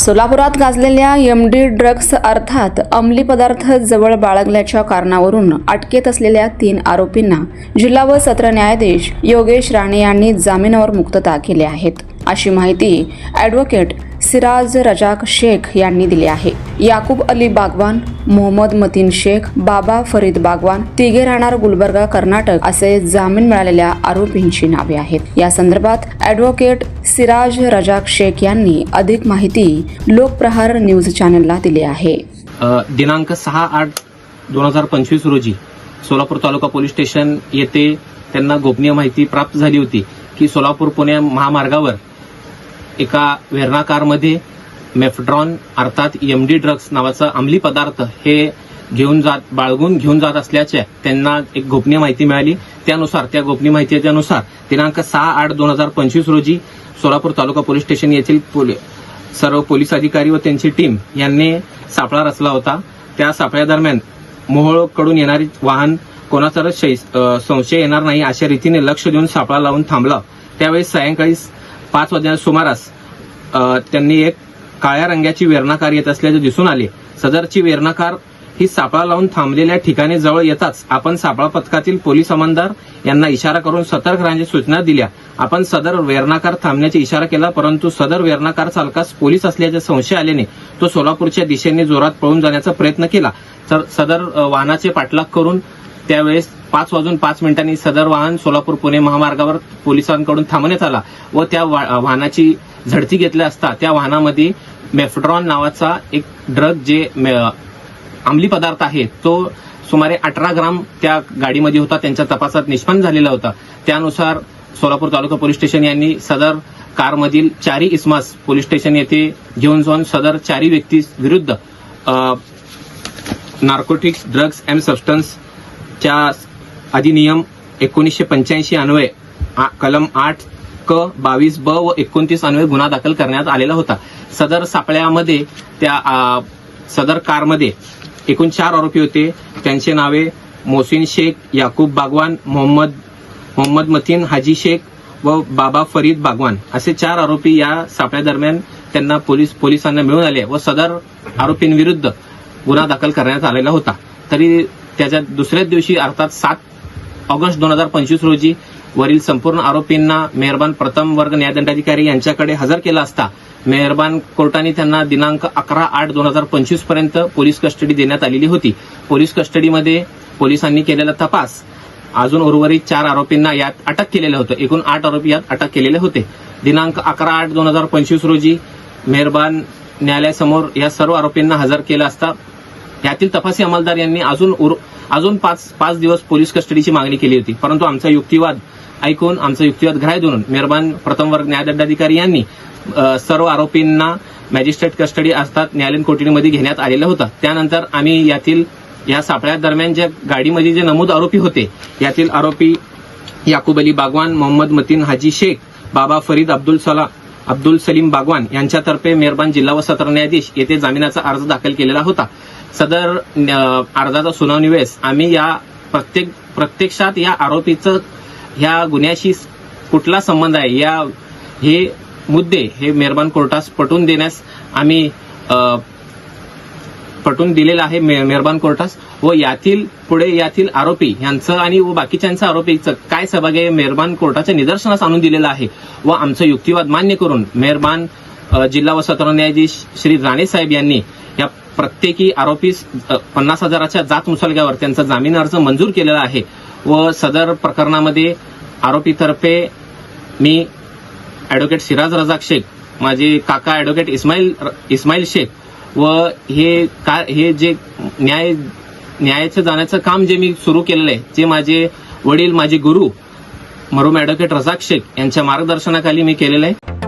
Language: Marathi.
सोलापुरात गाजलेल्या एम डी ड्रग्ज अर्थात अंमली पदार्थ जवळ बाळगल्याच्या कारणावरून अटकेत असलेल्या तीन आरोपींना जिल्हा व सत्र न्यायाधीश योगेश राणे यांनी जामिनावर मुक्तता केली आहेत अशी माहिती ॲडव्होकेट सिराज रजाक शेख यांनी दिले आहे. याकूब अली बागवान मोहम्मद मतीन शेख बाबा फरीद बागवान तिघे राहणार गुलबर्गा कर्नाटक असे जामीन मिळालेल्या आरोपींची नावे आहेत. या संदर्भात ॲडव्होकेट सिराज रजाक शेख यांनी अधिक माहिती लोकप्रहार न्यूज चॅनलला दिली आहे. दिनांक सहा आठ दोन हजार पंचवीस रोजी सोलापूर तालुका पोलीस स्टेशन येथे त्यांना गोपनीय माहिती प्राप्त झाली होती की सोलापूर पुणे महामार्गावर एका वेर्णाकारमध्ये मेफ्ड्रॉन मेफड्रॉन अर्थात एमडी डी नावाचा अंमली पदार्थ हे घेऊन जात बाळगून घेऊन जात असल्याचे त्यांना एक गोपनीय माहिती मिळाली. त्यानुसार त्या गोपनीय माहितीच्यानुसार दिनांक सहा आठ दोन हजार पंचवीस रोजी सोलापूर तालुका पोलीस स्टेशन येथील सर्व पोलीस अधिकारी व त्यांची टीम यांनी सापळा रचला होता. त्या सापळ्यादरम्यान मोहोळकडून येणारी वाहन कोणाचा संशय येणार नाही अशा रीतीने लक्ष देऊन सापळा लावून थांबला. त्यावेळी सायंकाळी पाच वाजल्या सुमारास त्यांनी एक काळ्या रंगाची वेरणाकार येत असल्याचे दिसून आले. सदरची वेरणाकार ही सापळा लावून थांबलेल्या ठिकाणी जवळ येताच आपण सापळा पथकातील पोलीस अंमलदार यांना इशारा करून सतर्क राहण्याची सूचना दिल्या. आपण सदर वेरणाकार थांबण्याचा इशारा केला परंतु सदर वेरणाकार चालकास पोलीस असल्याचे संशय आल्याने तो सोलापूरच्या दिशेने जोरात पळून जाण्याचा प्रयत्न केला. तर सदर वाहनाचे पाठलाग करून त्यावेळेस पाच वाजून पाच मिनिटांनी सदर वाहन सोलापूर पुणे महामार्गावर पोलिसांकडून थांबण्यात आला व त्या वा- वाहनाची झडती घेतली असता त्या वाहनामध्ये मेफ्ड्रॉन नावाचा एक ड्रग जे मे- अंमली पदार्थ आहे तो सुमारे अठरा ग्राम त्या गाडीमध्ये होता त्यांच्या तपासात निष्पन्न झालेला होता. त्यानुसार सोलापूर तालुका पोलीस स्टेशन यांनी सदर कारमधील चारी इस्मास पोलीस स्टेशन येथे घेऊन जाऊन सदर चारी व्यक्ती विरुद्ध नार्कोटिक्स ड्रग्ज अँड सबस्टन्सच्या अधिनियम एकोणीसशे पंच्याऐंशी अन्वये आ- कलम आठ क बावीस ब व एकोणतीस अन्वये गुन्हा दाखल करण्यात आलेला होता. सदर सापळ्यामध्ये त्या आ, सदर कारमध्ये एकूण चार आरोपी होते. त्यांचे नावे मोसिन शेख याकूब बागवान मोहम्मद मोहम्मद मतीन हाजी शेख व बाबा फरीद बागवान. असे चार आरोपी या सापळ्यादरम्यान त्यांना पोलीस पोलिसांना मिळून आले व सदर आरोपींविरुद्ध गुन्हा दाखल करण्यात आलेला होता. तरी त्याच्या दुसऱ्याच दिवशी अर्थात सात ऑगस्ट दोन हजार पंचवीस रोजी वरील संपूर्ण आरोपींना मेहरबान प्रथम वर्ग न्यायदंडाधिकारी यांच्याकडे हजर केला असता मेहरबान कोर्टाने त्यांना दिनांक अकरा आठ दोन हजार पंचवीसपर्यंत पोलीस कस्टडी देण्यात आलेली होती. पोलीस कस्टडीमध्ये पोलिसांनी केलेला तपास अजून उर्वरित चार आरोपींना यात अटक केलेलं होतं. एकूण आठ आरोपी यात अटक केलेले होते. दिनांक अकरा आठ दोन हजार पंचवीस रोजी मेहरबान न्यायालयासमोर या सर्व आरोपींना हजर केलं असता यातील तपासी अंमलदार यांनी अजून उर- अजून पाच पाच दिवस पोलीस कस्टडीची मागणी केली होती. परंतु आमचा युक्तिवाद ऐकून आमचा युक्तिवाद ग्राह्य धरून मेहरबान प्रथम वर्ग न्यायदंडाधिकारी यांनी सर्व आरोपींना मॅजिस्ट्रेट कस्टडी असतात न्यायालयीन कोठडीमध्ये घेण्यात आलेलं होतं. त्यानंतर आम्ही यातील या सापळ्या दरम्यान ज्या गाडीमध्ये जे नमूद आरोपी होते यातील आरोपी याकूब अली बागवान मोहम्मद मतीन हाजी शेख बाबा फरीद अब्दुल सलाम अब्दुल सलीम बागवान यांच्यातर्फे मेहरबान जिल्हा व सत्र न्यायाधीश येथे जामिनाचा अर्ज दाखल केलेला होता. सदर अर्जाचा सुनावणी वेळेस आम्ही या प्रत्येक प्रत्यक्षात या आरोपीचं ह्या गुन्ह्याशी कुठला संबंध आहे या हे मुद्दे हे मेहरबान कोर्टास पटवून देण्यास आम्ही पटवून दिलेलं आहे मे- मेहरबान कोर्टास. व यातील पुढे यातील आरोपी यांचं आणि व बाकीच्यांचं आरोपीचं काय सहभाग आहे मेहरबान कोर्टाच्या निदर्शनास आणून दिलेलं आहे. व आमचं युक्तिवाद मान्य करून मेहरबान जिल्हा व सत्र न्यायाधीश श्री राणे साहेब यांनी या प्रत्येकी आरोपीस पन्नास हजाराच्या जात मुसलग्यावर त्यांचा जामीन अर्ज मंजूर केलेला आहे. व सदर प्रकरणामध्ये आरोपीतर्फे मी ॲडव्होकेट सिराज रजाक शेख माझे काका ॲडव्होकेट इस्माईल इस्माईल शेख व हे का हे जे न्याय न्यायाचं जाण्याचं काम जे मी सुरू केलेलं आहे जे माझे वडील माझे गुरु मरूम ॲडव्होकेट रजाक शेख यांच्या मार्गदर्शनाखाली मी केलेलं आहे.